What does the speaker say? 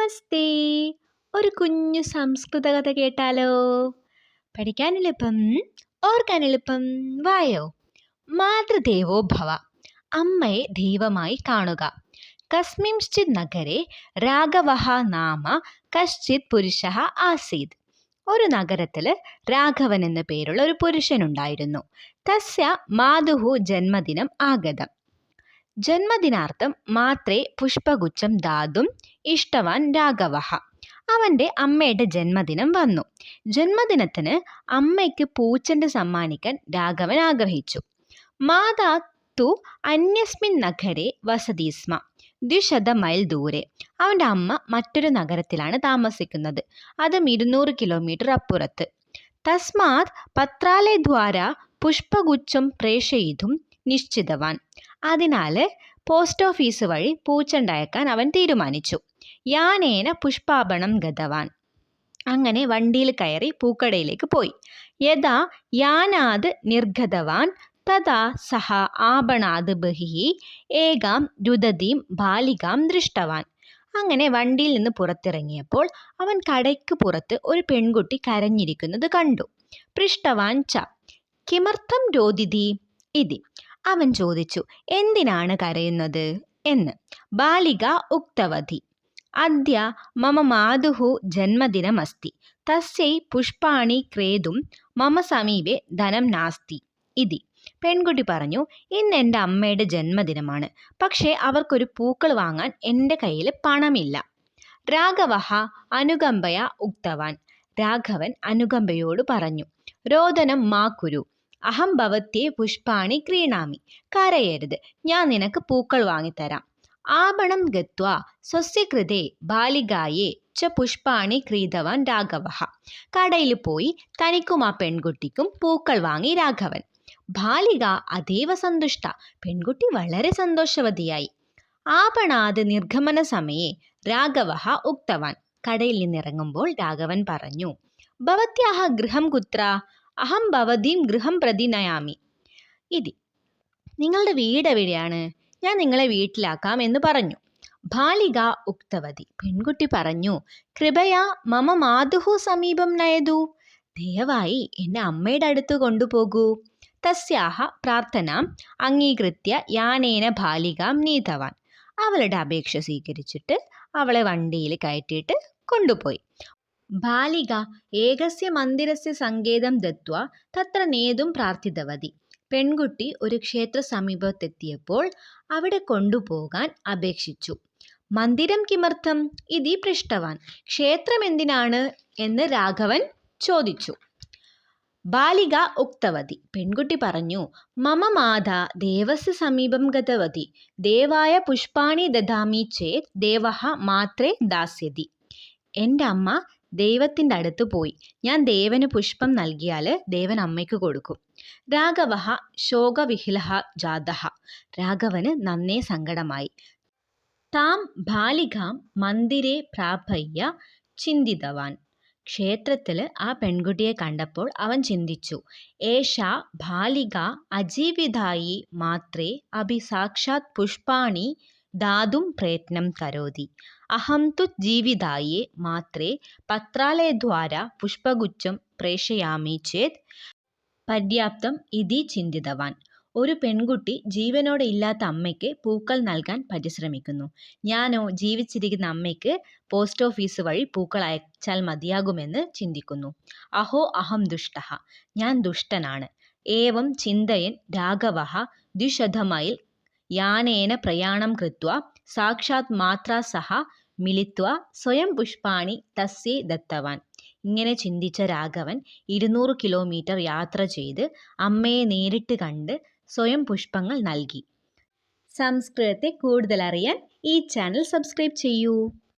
നമസ്തേ. ഒരു കുഞ്ഞു സംസ്കൃത കഥ കേട്ടാലോ? പഠിക്കാൻ എളുപ്പം ഓർക്കാൻ എളുപ്പം വായോ? മാതൃദേവോ ഭവ അമ്മയെ ദൈവമായി കാണുക. കസ്മിംശ്ചിത് നഗരെ രാഘവഹ നാമ കശ്ചിത് പുരുഷ ആസീത് ഒരു നഗരത്തിൽ രാഘവൻ എന്ന പേരുള്ള ഒരു പുരുഷനുണ്ടായിരുന്നു. തസ്യ മാതുഹു ജന്മദിനം ആഗതം. ജന്മദിനാർത്ഥം മാത്രേ പുഷ്പഗുച്ഛം ദാതും ഇഷ്ടവാൻ രാഘവ അവന്റെ അമ്മയുടെ ജന്മദിനം വന്നു. ജന്മദിനത്തിന് അമ്മയ്ക്ക് പൂച്ചെണ്ട് സമ്മാനിക്കാൻ രാഘവൻ ആഗ്രഹിച്ചു. മാതാ തു അന്യസ്മിൻ നഗരെ വസതി സ്മ ദ്വിശത മൈൽ ദൂരെ. അവന്റെ അമ്മ മറ്റൊരു നഗരത്തിലാണ് താമസിക്കുന്നത്. അതും ഇരുന്നൂറ് കിലോമീറ്റർ അപ്പുറത്ത്. തസ്മാത് പത്രാലയദ്വാര പുഷ്പഗുച്ഛം പ്രേഷയിതും നിശ്ചിതവാൻ. അതിനാൽ പോസ്റ്റ് ഓഫീസ് വഴി പൂച്ചണ്ടയക്കാൻ അവൻ തീരുമാനിച്ചു. യാനേന പുഷ്പാപണം ഗതവാൻ. അങ്ങനെ വണ്ടിയിൽ കയറി പൂക്കടയിലേക്ക് പോയി. യഥാ യാനാത് നിർഗതവാൻ തഥാ സഹ ആപണാത് ബഹി ഏകാം രുദതീം ബാലികാം ദൃഷ്ടവാൻ. അങ്ങനെ വണ്ടിയിൽ നിന്ന് പുറത്തിറങ്ങിയപ്പോൾ അവൻ കടയ്ക്ക് പുറത്ത് ഒരു പെൺകുട്ടി കരഞ്ഞിരിക്കുന്നത് കണ്ടു. പൃഷ്ടവാൻ ച കിമർത്ഥം രോദിതി? ഇതി അവൻ ചോദിച്ചു എന്തിനാണ് കരയുന്നത്? എന്ന്. ബാലിക ഉക്തവതി. അദ്യ മമ മാതുഹു ജന്മദിനമസ്തി. തസ്യൈ പുഷ്പാണി ക്രേതും മമ സമീപെ ധനം നാസ്തി. ഇതി. പെൺകുട്ടി പറഞ്ഞു ഇന്ന് എന്റെ അമ്മയുടെ ജന്മദിനമാണ്. പക്ഷേ അവർക്കൊരു പൂക്കൾ വാങ്ങാൻ എന്റെ കയ്യിൽ പണമില്ല. രാഘവഹ അനുകമ്പയ ഉക്തവാൻ. രാഘവൻ അനുകമ്പയോട് പറഞ്ഞു രോദനം മാ കുരു. അഹം ഭവത്യേ പുഷ്പാണി ക്രീണാമി. കരയരുത്. ഞാൻ നിനക്ക് പൂക്കൾ വാങ്ങിത്തരാം. ആപണം ഗത്വ. സ്വസ്യ കൃതേ ബാലികായെ ച പുഷ്പാണി ക്രീതവാൻ രാഘവ. കടയിൽ പോയി തനിക്കും ആ പെൺകുട്ടിക്കും പൂക്കൾ വാങ്ങി രാഘവൻ. ബാലിക അതേവ സന്തുഷ്ട. പെൺകുട്ടി വളരെ സന്തോഷവതിയായി. ആപണാത് നിർഗമന സമയെ രാഘവ ഉക്തവാൻ. കടയിൽ നിന്നിറങ്ങുമ്പോൾ രാഘവൻ പറഞ്ഞു ഭവത്യാഹ ഗൃഹം കുത്ര? അഹം ഭവതീം ഗൃഹം പ്രതി നയാമി ഇതി. നിങ്ങളുടെ വീട് എവിടെയാണ്? ഞാൻ നിങ്ങളെ വീട്ടിലാക്കാം എന്ന് പറഞ്ഞു. ബാലിക ഉക്തവതി. പെൺകുട്ടി പറഞ്ഞു കൃപയാ മമ മാതുഹു സമീപം നയതു. ദയവായി എന്നെ അമ്മയുടെ അടുത്ത് കൊണ്ടുപോകൂ. തസ്യാഹ പ്രാർത്ഥന അംഗീകൃത്യ യാനേന ബാലികാം നീതവാൻ. അവളുടെ അപേക്ഷ സ്വീകരിച്ചിട്ട് അവളെ വണ്ടിയിൽ കയറ്റിയിട്ട് കൊണ്ടുപോയി. ബാലിക ഏകസ്യ മന്ദിരസ്യ സങ്കേതം ദത്വ തത്ര നേതും പ്രാർത്ഥിതവതി. പെൺകുട്ടി ഒരു ക്ഷേത്ര സമീപത്തെത്തിയപ്പോൾ അവിടെ കൊണ്ടുപോകാൻ അപേക്ഷിച്ചു. മന്ദിരം കിമർത്ഥം? ഇതി പൃഷ്ടവാൻ ക്ഷേത്രം എന്തിനാണ് എന്ന് രാഘവൻ ചോദിച്ചു. ബാലിക ഉക്തവതി. പെൺകുട്ടി പറഞ്ഞു മമ മാത ദേവസ്യ സമീപം ഗതവതി. ദേവായ പുഷ്പാണി ദദാമി ചേത് ദേവഹ മാത്രേ ദാസ്യതി. എന്റെ അമ്മ ദൈവത്തിന്റെ അടുത്ത് പോയി. ഞാൻ ദേവന് പുഷ്പം നൽകിയാൽ ദേവൻ അമ്മയ്ക്ക് കൊടുക്കും. രാഘവ ശോകവിഹിലഹ ജാത രാഘവന് നന്നേ സങ്കടമായി. താം ബാലികാം മന്ദിരെ പ്രാപയ്യ ചിന്തിതവാൻ. ക്ഷേത്രത്തിൽ ആ പെൺകുട്ടിയെ കണ്ടപ്പോൾ അവൻ ചിന്തിച്ചു ഏഷ ബാലിക അജീവിതായി മാത്രേ അഭി സാക്ഷാത് പുഷ്പാണി ദാതും പ്രയത്നം കരോതി. അഹം തു ജീവിതായേ മാത്രേ പത്രാലയദ്വാര പുഷ്പഗുച്ഛം പ്രേഷയാമി ചേത്. പര്യാപ്തം ഇതി ചിന്തിതവാൻ. ഒരു പെൺകുട്ടി ജീവനോടെ ഇല്ലാത്ത അമ്മയ്ക്ക് പൂക്കൾ നൽകാൻ പരിശ്രമിക്കുന്നു. ഞാനോ ജീവിച്ചിരിക്കുന്ന അമ്മയ്ക്ക് പോസ്റ്റ് ഓഫീസ് വഴി പൂക്കൾ അയച്ചാൽ മതിയാകുമെന്ന് ചിന്തിക്കുന്നു. അഹോ അഹം ദുഷ്ട. ഞാൻ ദുഷ്ടനാണ്. ഏവം ചിന്തയൻ രാഘവ. ദ്വിശതമൈൽ യാനേന പ്രയാണം കൃത്വ. സാക്ഷാത് മാത്ര സഹ മിളിത്വ സ്വയം പുഷ്പാണി തസ്യേ ദത്തവാൻ. ഇങ്ങനെ ചിന്തിച്ച രാഘവൻ ഇരുന്നൂറ് കിലോമീറ്റർ യാത്ര ചെയ്ത് അമ്മയെ നേരിട്ട് കണ്ട് സ്വയം പുഷ്പങ്ങൾ നൽകി. സംസ്കൃതത്തെ കൂടുതലറിയാൻ ഈ ചാനൽ സബ്സ്ക്രൈബ് ചെയ്യൂ.